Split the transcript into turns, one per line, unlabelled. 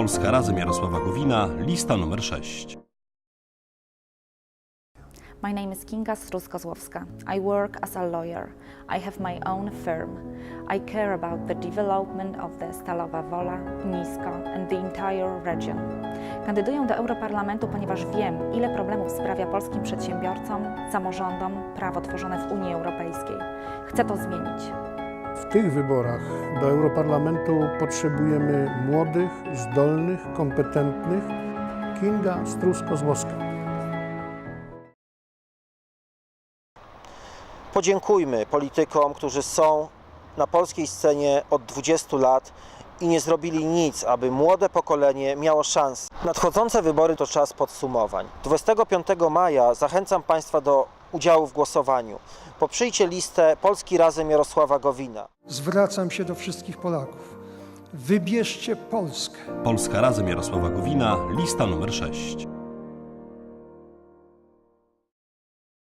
Polska Razem Jarosława Gowina, lista numer 6.
My name is Kinga Strus-Kozłowska. I work as a lawyer. I have my own firm. I care about the development of the Stalowa Wola, Nisko and the entire region. Kandyduję do Europarlamentu, ponieważ wiem, ile problemów sprawia polskim przedsiębiorcom, samorządom prawo tworzone w Unii Europejskiej. Chcę to zmienić.
Tych wyborach do Europarlamentu potrzebujemy młodych, zdolnych, kompetentnych. Kinga Strus-Kozłowska.
Podziękujmy politykom, którzy są na polskiej scenie od 20 lat i nie zrobili nic, aby młode pokolenie miało szansę. Nadchodzące wybory to czas podsumowań. 25 maja zachęcam Państwa do udziału w głosowaniu. Poprzyjcie listę Polski Razem Jarosława Gowina.
Zwracam się do wszystkich Polaków. Wybierzcie Polskę.
Polska Razem Jarosława Gowina, lista numer 6.